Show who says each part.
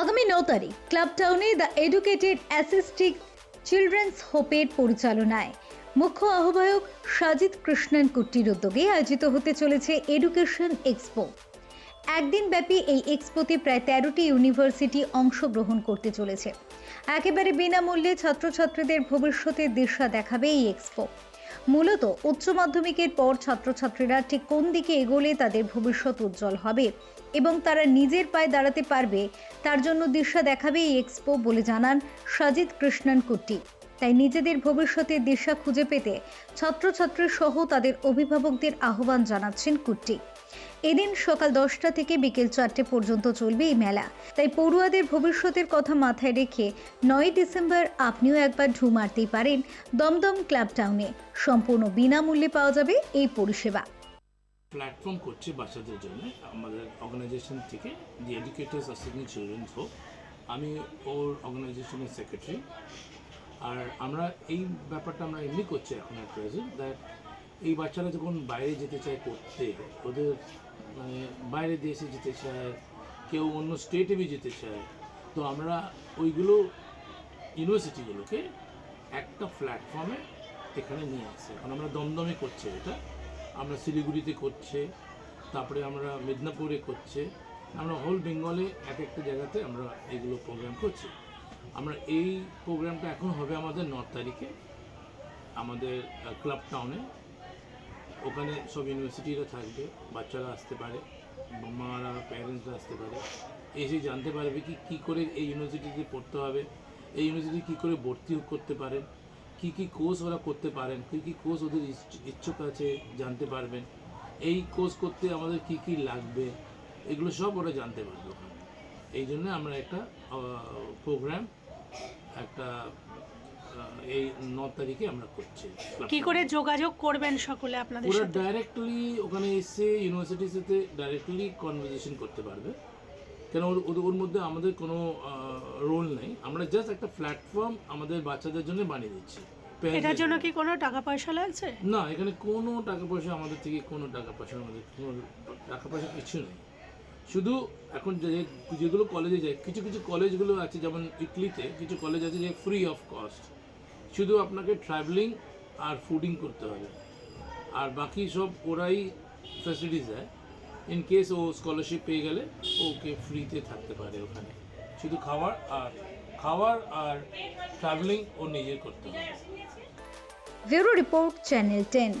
Speaker 1: আগামী ন তারিখ ক্লাব টাউনে দ্য এডুকেটেড অ্যাসিস্টিক চিলড্রেন্স হোপের পরিচালনায় মুখ্য আহ্বায়ক সাজিদ কৃষ্ণন কুট্টির উদ্যোগে আয়োজিত হতে চলেছে এডুকেশন এক্সপো। একদিন ব্যাপী এই এক্সপোতে প্রায় তেরোটি ইউনিভার্সিটি অংশগ্রহণ করতে চলেছে। একেবারে বিনামূল্যে ছাত্রছাত্রীদের ভবিষ্যতের দিশা দেখাবে এই এক্সপো। মূলত উচ্চ মাধ্যমিকের পর ছাত্রছাত্রীরা ঠিক কোন দিকে এগোলে তাদের ভবিষ্যৎ উজ্জ্বল হবে এবং তারা নিজের পায়ে দাঁড়াতে পারবে, তার জন্য দিশা দেখাবে এই এক্সপো বলে জানান সাজিদ কৃষ্ণন কুট্টি। তাই নিজেদের ভবিষ্যতের দিশা খুঁজে পেতে ছাত্রছাত্রী সহ তাদের অভিভাবকদের আহ্বান জানাচ্ছেন কুট্টি। এদিন সকাল দশটা থেকে বিকেল চারটে পর্যন্ত চলবে এই মেলা। তাই পড়ুয়াদের ভবিষ্যতের কথা মাথায় রেখে নয় ডিসেম্বর আপনিও একবার ঢু মারতেই পারেন দমদম ক্লাব টাউনে। সম্পূর্ণ বিনামূল্যে পাওয়া যাবে এই পরিষেবা।
Speaker 2: প্ল্যাটফর্ম করছে বাচ্চাদের জন্য। আমাদের অর্গানাইজেশন থেকে দি এডুকেটার্স অ্যাসিস্ট্যান্ট চিলড্রেন্স হোক আমি ওর অর্গানাইজেশনের সেক্রেটারি আর আমরা এই ব্যাপারটা আমরা এমনি করছি এখন আর প্রেজেন্ট দ্যাট এই বাচ্চারা যখন বাইরে যেতে চায় পড়তে ওদের মানে বাইরে দেশে যেতে চায়, কেউ অন্য স্টেটে বি যেতে চায়, তো আমরা ওইগুলো ইউনিভার্সিটিগুলোকে একটা প্ল্যাটফর্মে এখানে নিয়ে আসে। এখন আমরা দমদমে করছে এটা। আমরা শিলিগুড়িতে করছে, তারপরে আমরা মেদিনীপুরে করছে, আমরা হোল বেঙ্গলে এক একটা জায়গাতে আমরা এগুলো প্রোগ্রাম করছি। আমরা এই প্রোগ্রামটা এখন হবে আমাদের ন তারিখে, আমাদের ক্লাব টাউনে ওখানে সব ইউনিভার্সিটিরা থাকবে, বাচ্চারা আসতে পারে, মারা প্যারেন্টসরা আসতে পারে। এসে জানতে পারবে কি, কী করে এই ইউনিভার্সিটিতে পড়তে হবে, এই ইউনিভার্সিটি কী করে ভর্তি করতে পারেন, কী কী কোর্স ওরা করতে পারেন, কী কী কোর্স ওদের ইচ্ছ- ইচ্ছুক আছে জানতে পারবেন। এই কোর্স করতে আমাদের কী কী লাগবে, এগুলো সব ওরা জানতে পারবে ওখানে। এই জন্য আমরা একটা প্রোগ্রাম একটা এই ন তারিখে আমরা করছি।
Speaker 3: কি করে যোগাযোগ করবেন সকলে আপনাদের
Speaker 2: ওরা
Speaker 3: সাথে?
Speaker 2: ডাইরেক্টলি ওখানে এসে ইউনিভার্সিটির সাথে ডাইরেক্টলি কনভারসেশন করতে পারবে। কেন ওর ওর- ওর মধ্যে আমাদের কোনো রোল নেই। আমরা জাস্ট একটা প্ল্যাটফর্ম আমাদের বাচ্চাদের জন্য বানিয়ে দিচ্ছি। parents
Speaker 3: এটার
Speaker 2: দের
Speaker 3: জন্য। কি কোনো টাকা পয়সা লাগছে?
Speaker 2: না এখানে কোনো টাকা পয়সা আমাদের থেকে কোনো টাকা পয়সা আমাদের কোনো টাকা পয়সা কিছু নেই। শুধু এখন যে যেগুলো কলেজে যায়, কিছু কিছু কলেজগুলো আছে, যেমন ইটলিতে কিছু কলেজ আছে যে ফ্রি অফ কস্ট শুধু আপনাকে ট্রাভেলিং আর ফুডিং করতে হবে। আর বাকি সব ওরাই ফ্যাসিলিটিস দেয়। ইন কেস ও স্কলারশিপ পেয়ে গেলে ওকে ফ্রিতে থাকতে পারে ওখানে। শুধু খাওয়ার আর খাওয়ার আর ট্রাভেলিং ও নিজে করতে হবে।
Speaker 1: Report channel ten